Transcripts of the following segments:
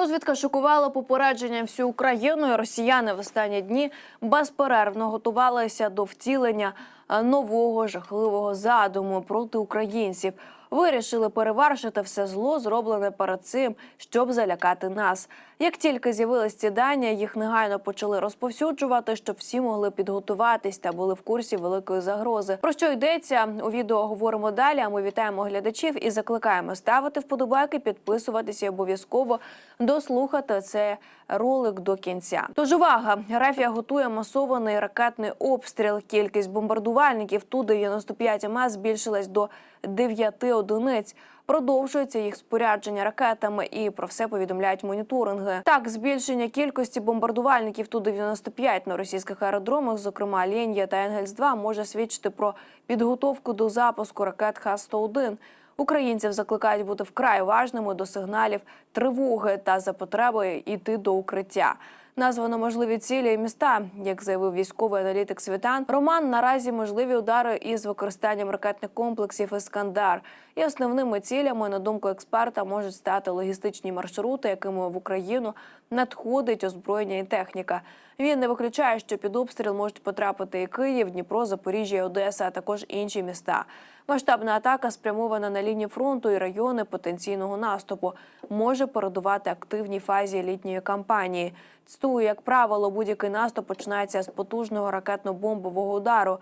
Розвідка шокувала попередженням всю Україну. і Росіяни в останні дні безперервно готувалися до втілення е, нового жахливого задуму проти українців. Вирішили перевершити все зло, зроблене перед цим, щоб залякати нас. Як тільки з'явились ці дані, їх негайно почали розповсюджувати, щоб всі могли підготуватись та були в курсі великої загрози. Про що йдеться у відео говоримо далі. А ми вітаємо глядачів і закликаємо ставити вподобайки, підписуватися і обов'язково дослухати цей ролик до кінця. Тож увага! Рафія готує масований ракетний обстріл. Кількість бомбардувальників ту 95 МС збільшилась до 9 одиниць. Продовжується їх спорядження ракетами, і про все повідомляють моніторинги. Так, збільшення кількості бомбардувальників ту 95 на російських аеродромах, зокрема Ленія та Енгельс 2 може свідчити про підготовку до запуску ракет Х-101. Українців закликають бути вкрай уважними до сигналів тривоги та за потребою йти до укриття. Названо можливі цілі і міста, як заявив військовий аналітик Світан. Роман наразі можливі удари із використанням ракетних комплексів Іскандар. І основними цілями, на думку експерта, можуть стати логістичні маршрути, якими в Україну надходить озброєння і техніка. Він не виключає, що під обстріл можуть потрапити і Київ, Дніпро, Запоріжжя, Одеса, а також інші міста. Масштабна атака спрямована на лінії фронту і райони потенційного наступу. Може передувати активній фазі літньої кампанії. Цитую, як правило, будь-який наступ починається з потужного ракетно-бомбового удару.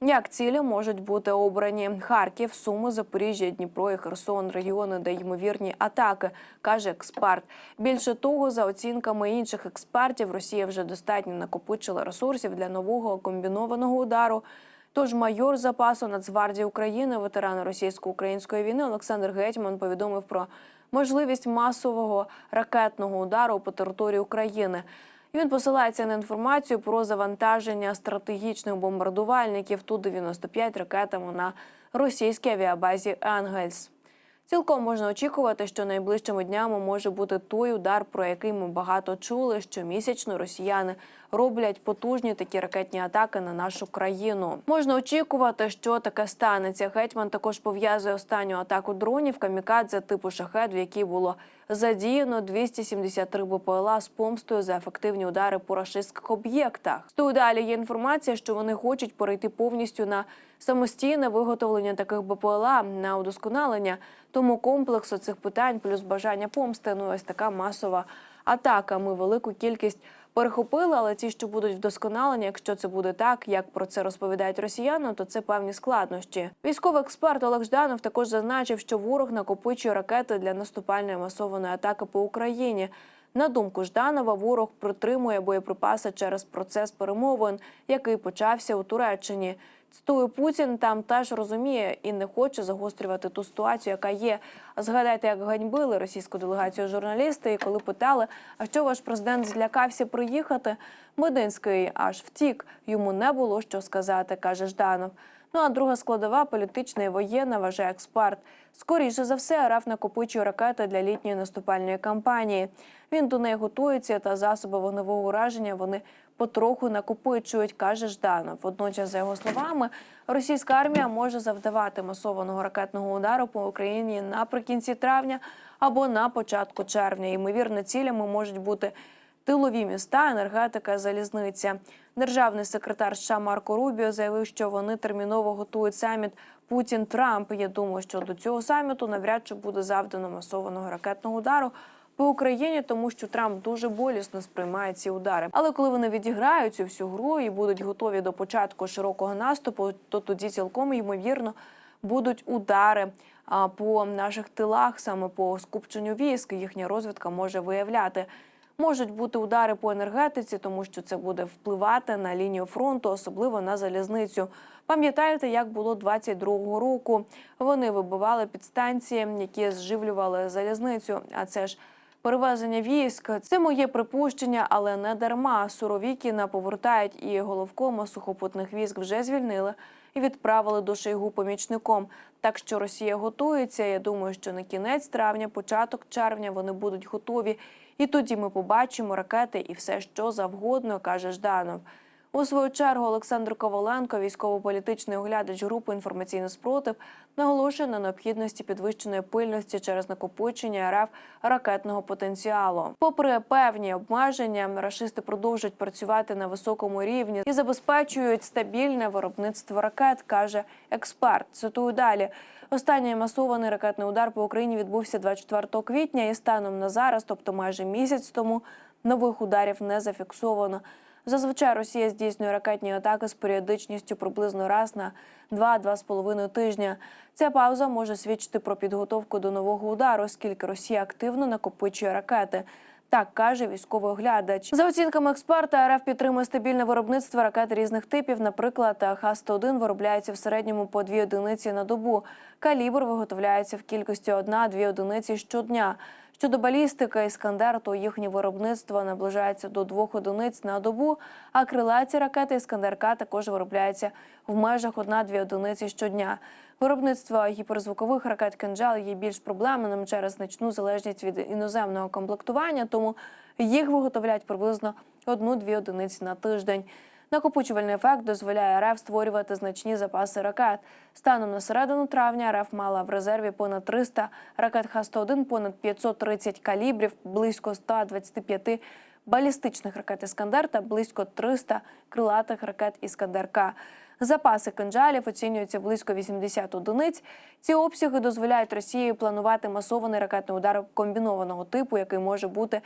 Як цілі можуть бути обрані Харків, Суми, Запоріжжя, Дніпро і Херсон, регіони, де ймовірні атаки, каже експерт. Більше того, за оцінками інших експертів, Росія вже достатньо накопичила ресурсів для нового комбінованого удару. Тож майор запасу Нацгвардії України, ветеран російсько-української війни Олександр Гетьман повідомив про можливість масового ракетного удару по території України. І Він посилається на інформацію про завантаження стратегічних бомбардувальників Ту-95 ракетами на російській авіабазі Енгельс. Цілком можна очікувати, що найближчими днями може бути той удар, про який ми багато чули. Щомісячно росіяни роблять потужні такі ракетні атаки на нашу країну. Можна очікувати, що таке станеться. Гетьман також пов'язує останню атаку дронів камікадзе типу шахет, в якій було задіяно 273 БПЛА з помстою за ефективні удари по рашистських об'єктах. Стою далі є інформація, що вони хочуть перейти повністю на самостійне виготовлення таких БПЛА на удосконалення. Тому комплексу цих питань плюс бажання помсти. Ну ось така масова атака. Ми велику кількість перехопили, але ті, що будуть вдосконалені, якщо це буде так, як про це розповідають росіяни, то це певні складнощі. Військовий експерт Олег Жданов також зазначив, що ворог накопичує ракети для наступальної масованої атаки по Україні. На думку Жданова, ворог притримує боєприпаси через процес перемовин, який почався у Туреччині. Цитую, Путін там теж розуміє і не хоче загострювати ту ситуацію, яка є. Згадайте, як ганьбили російську делегацію журналісти, і коли питали, а що ваш президент злякався приїхати, Мединський аж втік. Йому не було що сказати, каже Жданов. Ну а друга складова політична і воєнна, вважає експерт. Скоріше за все, РФ накопичує ракети для літньої наступальної кампанії. Він до неї готується, та засоби вогневого ураження вони потроху накопичують, каже Жданов. Водночас, за його словами, російська армія може завдавати масованого ракетного удару по Україні наприкінці травня або на початку червня. Ймовірно, цілями можуть бути тилові міста, енергетика, залізниця. Державний секретар США Марко Рубіо заявив, що вони терміново готують саміт Путін Трамп. Я думаю, що до цього саміту навряд чи буде завдано масованого ракетного удару. По Україні, тому що Трамп дуже болісно сприймає ці удари. Але коли вони відіграють цю всю гру і будуть готові до початку широкого наступу, то тоді цілком ймовірно будуть удари а, по наших тилах, саме по скупченню військ. Їхня розвідка може виявляти. Можуть бути удари по енергетиці, тому що це буде впливати на лінію фронту, особливо на залізницю. Пам'ятаєте, як було 22-го року? Вони вибивали підстанції, які зживлювали залізницю. А це ж перевезення військ. Це моє припущення, але не дарма. Суровікіна повертають і головкома сухопутних військ вже звільнили і відправили до Шойгу помічником. Так що Росія готується. Я думаю, що на кінець травня, початок червня вони будуть готові. І тоді ми побачимо ракети і все, що завгодно, каже Жданов. У свою чергу Олександр Коваленко, військово-політичний оглядач групи інформаційний спротив, наголошує на необхідності підвищеної пильності через накопичення РФ ракетного потенціалу. Попри певні обмеження, рашисти продовжують працювати на високому рівні і забезпечують стабільне виробництво ракет, каже експерт. Цитую далі. Останній масований ракетний удар по Україні відбувся 24 квітня, і станом на зараз, тобто майже місяць тому, нових ударів не зафіксовано. Зазвичай Росія здійснює ракетні атаки з періодичністю приблизно раз на 2-2,5 тижня. Ця пауза може свідчити про підготовку до нового удару, оскільки Росія активно накопичує ракети. Так каже військовий оглядач. За оцінками експерта, РФ підтримує стабільне виробництво ракет різних типів. Наприклад, Х-101 виробляється в середньому по дві одиниці на добу. Калібр виготовляється в кількості одна-дві одиниці щодня. Щодо балістики Іскандер, то їхнє виробництво наближається до двох одиниць на добу. А крилаті ракети Іскандер-К також виробляються в межах одна-дві одиниці щодня. Виробництво гіперзвукових ракет «Кинджал» є більш проблемним через значну залежність від іноземного комплектування, тому їх виготовляють приблизно одну-дві одиниці на тиждень. Накопичувальний ефект дозволяє РФ створювати значні запаси ракет. Станом на середину травня РФ мала в резерві понад 300 ракет Х-101, понад 530 калібрів, близько 125 балістичних ракет «Іскандер» та близько 300 крилатих ракет «Іскандер-К». Запаси кинджалів оцінюються близько 80 одиниць. Ці обсяги дозволяють Росії планувати масований ракетний удар комбінованого типу, який може бути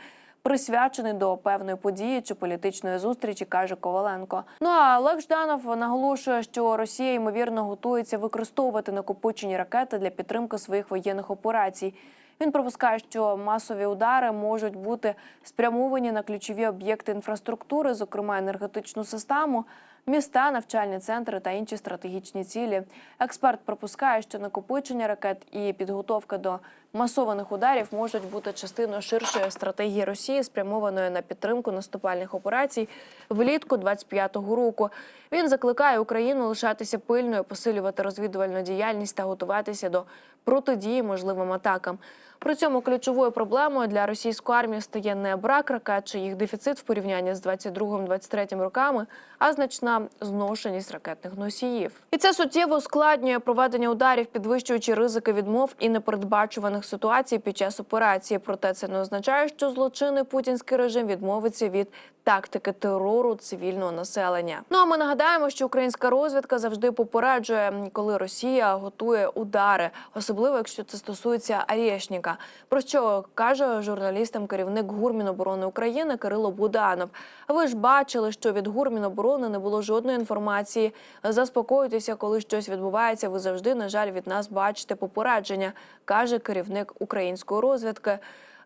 присвячений до певної події чи політичної зустрічі, каже Коваленко. Ну а Олег Жданов наголошує, що Росія ймовірно готується використовувати накопичені ракети для підтримки своїх воєнних операцій. Він пропускає, що масові удари можуть бути спрямовані на ключові об'єкти інфраструктури, зокрема енергетичну систему, міста, навчальні центри та інші стратегічні цілі. Експерт пропускає, що накопичення ракет і підготовка до масованих ударів можуть бути частиною ширшої стратегії Росії, спрямованої на підтримку наступальних операцій влітку 25-го року. Він закликає Україну лишатися пильною, посилювати розвідувальну діяльність та готуватися до протидії можливим атакам. При цьому ключовою проблемою для російської армії стає не брак ракет чи їх дефіцит в порівнянні з 22-23 роками, а значна зношеність ракетних носіїв. І це суттєво ускладнює проведення ударів, підвищуючи ризики відмов і непередбачуваних ситуацій під час операції. Проте це не означає, що злочинний путінський режим відмовиться від тактики терору цивільного населення. Ну а ми нагадаємо, що українська розвідка завжди попереджує, коли Росія готує удари, особливо якщо це стосується Арєшніка. Про що каже журналістам керівник Гурміноборони України Кирило Буданов. Ви ж бачили, що від Гурміноборони не було жодної інформації. Заспокойтеся, коли щось відбувається. Ви завжди, на жаль, від нас бачите попередження, каже керівник української розвідки.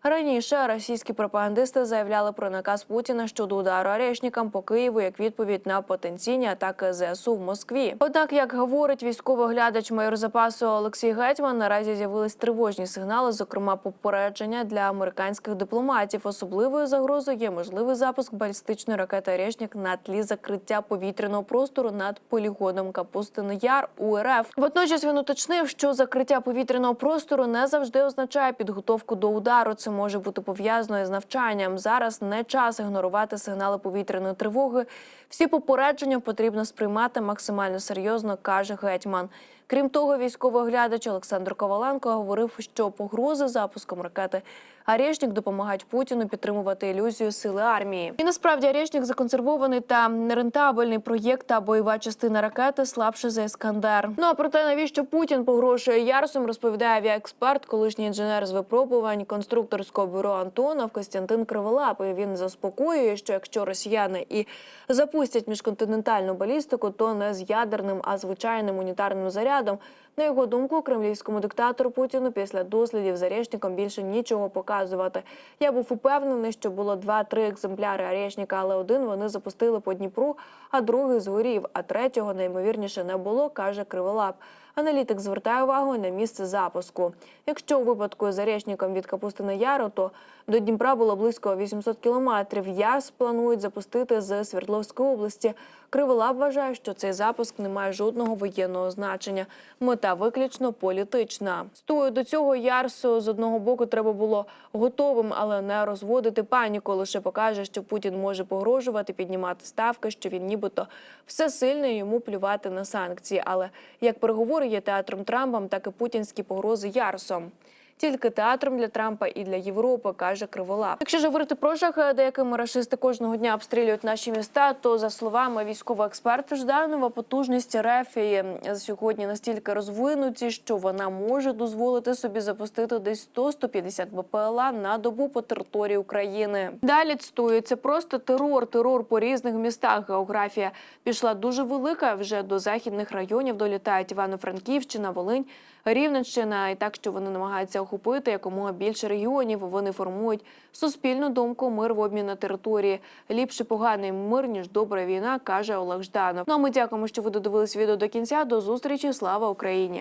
Раніше російські пропагандисти заявляли про наказ Путіна щодо удару арешникам по Києву як відповідь на потенційні атаки ЗСУ в Москві. Однак, як говорить військовий оглядач майор запасу Олексій Гетьман, наразі з'явились тривожні сигнали, зокрема попередження для американських дипломатів. Особливою загрозою є можливий запуск балістичної ракети «Орешник» на тлі закриття повітряного простору над полігоном Капустин Яр у РФ. Водночас він уточнив, що закриття повітряного простору не завжди означає підготовку до удару. Це може бути пов'язано з навчанням. Зараз не час ігнорувати сигнали повітряної тривоги. Всі попередження потрібно сприймати максимально серйозно, каже гетьман. Крім того, військовий оглядач Олександр Коваленко говорив, що погрози запуском ракети Арєшнік допомагають Путіну підтримувати ілюзію сили армії. І насправді Арєшнік законсервований та нерентабельний проєкт та бойова частина ракети слабше за Іскандер. Ну а про те, навіщо Путін погрошує Ярсом, розповідає авіаексперт, колишній інженер з випробувань конструкторського бюро Антонов Костянтин Криволапий. Він заспокоює, що якщо росіяни і запустять міжконтинентальну балістику, то не з ядерним, а звичайним унітарним зарядом. przykładom На його думку, кремлівському диктатору Путіну після дослідів з Арешником більше нічого показувати. Я був упевнений, що було два-три екземпляри Арешника, але один вони запустили по Дніпру, а другий згорів, а третього найімовірніше не було, каже Криволап. Аналітик звертає увагу на місце запуску. Якщо у випадку з Заречником від Капустина Яру, то до Дніпра було близько 800 кілометрів. Яс планують запустити з Свердловської області. Криволап вважає, що цей запуск не має жодного воєнного значення. Мета виключно політична. Стою до цього Ярсу з одного боку треба було готовим, але не розводити паніку. Лише покаже, що Путін може погрожувати, піднімати ставки, що він нібито все сильне йому плювати на санкції. Але як переговори є театром Трампом, так і путінські погрози Ярсом. Тільки театром для Трампа і для Європи, каже Криволап. Якщо ж говорити про жах, деякими рашисти кожного дня обстрілюють наші міста, то за словами військового експерта Жданова, потужність Рефії сьогодні настільки розвинуті, що вона може дозволити собі запустити десь 100-150 БПЛА на добу по території України. Далі цитується просто терор, терор по різних містах. Географія пішла дуже велика. Вже до західних районів долітають Івано-Франківщина, Волинь. Рівненщина, і так, що вони намагаються охопити якомога більше регіонів. Вони формують суспільну думку мир в обмін на території. Ліпше поганий мир ніж добра війна, каже Олег Жданов. Ну а ми дякуємо, що ви додивились відео до кінця. До зустрічі. Слава Україні!